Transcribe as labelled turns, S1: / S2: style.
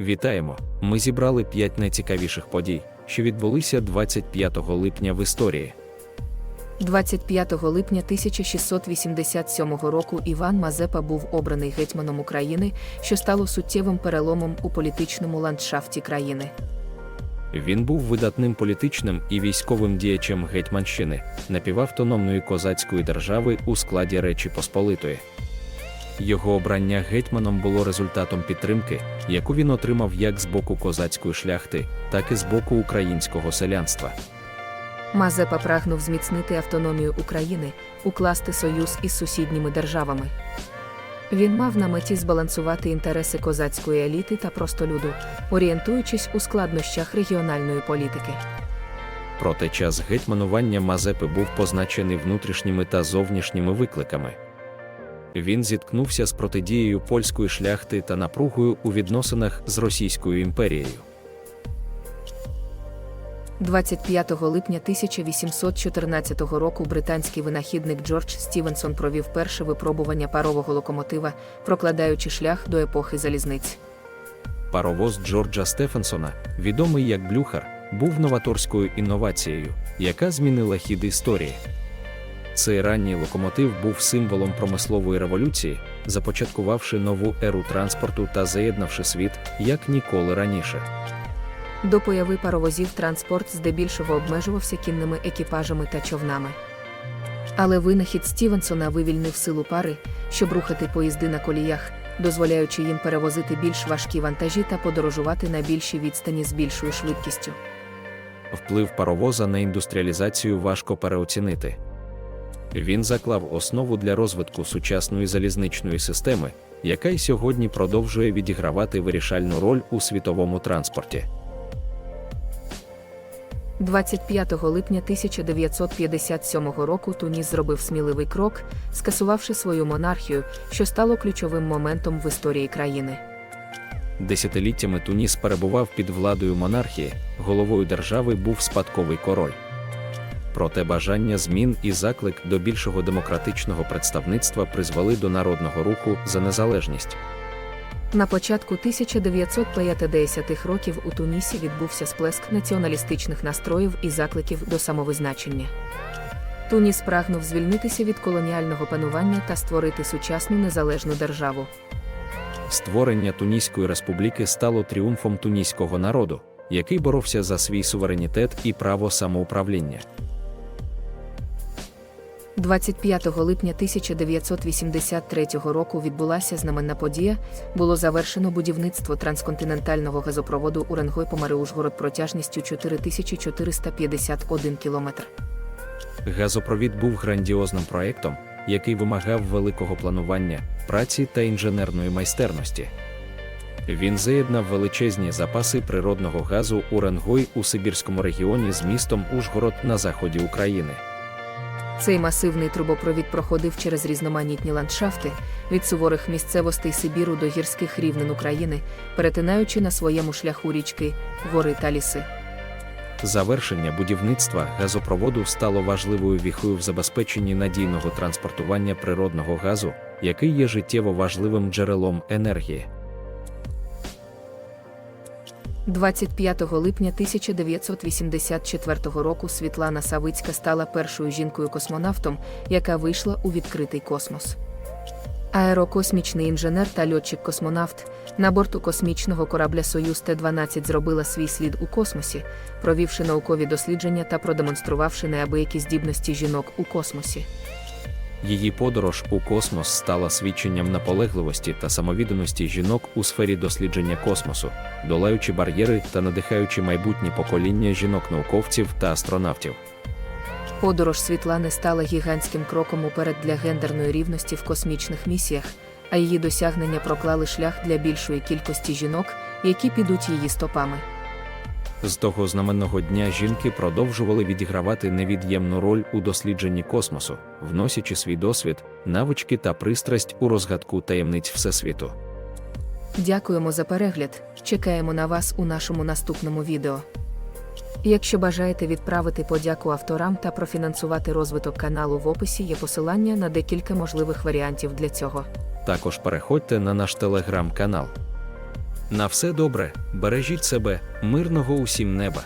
S1: Вітаємо! Ми зібрали 5 найцікавіших подій, що відбулися 25 липня в історії.
S2: 25 липня 1687 року Іван Мазепа був обраний гетьманом України, що стало суттєвим переломом у політичному ландшафті країни.
S1: Він був видатним політичним і військовим діячем Гетьманщини, напівавтономної козацької держави у складі Речі Посполитої. Його обрання гетьманом було результатом підтримки, яку він отримав як з боку козацької шляхти, так і з боку українського селянства.
S2: Мазепа прагнув зміцнити автономію України, укласти союз із сусідніми державами. Він мав на меті збалансувати інтереси козацької еліти та простолюду, орієнтуючись у складнощах регіональної політики.
S1: Проте час гетьманування Мазепи був позначений внутрішніми та зовнішніми викликами. Він зіткнувся з протидією польської шляхти та напругою у відносинах з Російською імперією.
S2: 25 липня 1814 року британський винахідник Джордж Стівенсон провів перше випробування парового локомотива, прокладаючи шлях до епохи залізниць.
S1: Паровоз Джорджа Стефенсона, відомий як Блюхар, був новаторською інновацією, яка змінила хід історії. Цей ранній локомотив був символом промислової революції, започаткувавши нову еру транспорту та заєднавши світ як ніколи раніше.
S2: До появи паровозів транспорт здебільшого обмежувався кінними екіпажами та човнами. Але винахід Стівенсона вивільнив силу пари, щоб рухати поїзди на коліях, дозволяючи їм перевозити більш важкі вантажі та подорожувати на більші відстані з більшою швидкістю.
S1: Вплив паровоза на індустріалізацію важко переоцінити. Він заклав основу для розвитку сучасної залізничної системи, яка й сьогодні продовжує відігравати вирішальну роль у світовому транспорті.
S2: 25 липня 1957 року Туніс зробив сміливий крок, скасувавши свою монархію, що стало ключовим моментом в історії країни.
S1: Десятиліттями Туніс перебував під владою монархії, головою держави був спадковий король. Проте бажання змін і заклик до більшого демократичного представництва призвели до народного руху за незалежність.
S2: На початку 1950-х років у Тунісі відбувся сплеск націоналістичних настроїв і закликів до самовизначення. Туніс прагнув звільнитися від колоніального панування та створити сучасну незалежну державу.
S1: Створення Туніської республіки стало тріумфом туніського народу, який боровся за свій суверенітет і право самоуправління.
S2: 25 липня 1983 року відбулася знаменна подія. Було завершено будівництво трансконтинентального газопроводу Уренгой помари Ужгород протяжністю 4451 кілометр.
S1: Газопровід був грандіозним проєктом, який вимагав великого планування, праці та інженерної майстерності. Він заєднав величезні запаси природного газу Уренгой у Сибірському регіоні з містом Ужгород на заході України.
S2: Цей масивний трубопровід проходив через різноманітні ландшафти від суворих місцевостей Сибіру до гірських рівнин України, перетинаючи на своєму шляху річки, гори та ліси.
S1: Завершення будівництва газопроводу стало важливою віхою в забезпеченні надійного транспортування природного газу, який є життєво важливим джерелом енергії.
S2: 25 липня 1984 року Світлана Савицька стала першою жінкою-космонавтом, яка вийшла у відкритий космос. Аерокосмічний інженер та льотчик-космонавт на борту космічного корабля Союз Т-12 зробила свій слід у космосі, провівши наукові дослідження та продемонструвавши неабиякі здібності жінок у космосі.
S1: Її подорож у космос стала свідченням наполегливості та самовідданості жінок у сфері дослідження космосу, долаючи бар'єри та надихаючи майбутнє покоління жінок-науковців та астронавтів.
S2: Подорож Світлани стала гігантським кроком уперед для гендерної рівності в космічних місіях, а її досягнення проклали шлях для більшої кількості жінок, які підуть її стопами.
S1: З того знаменного дня жінки продовжували відігравати невід'ємну роль у дослідженні космосу, вносячи свій досвід, навички та пристрасть у розгадку таємниць Всесвіту.
S2: Дякуємо за перегляд. Чекаємо на вас у нашому наступному відео. Якщо бажаєте відправити подяку авторам та профінансувати розвиток каналу в описі є посилання на декілька можливих варіантів для цього.
S1: Також переходьте на наш телеграм-канал. На все добре, бережіть себе, мирного усім неба.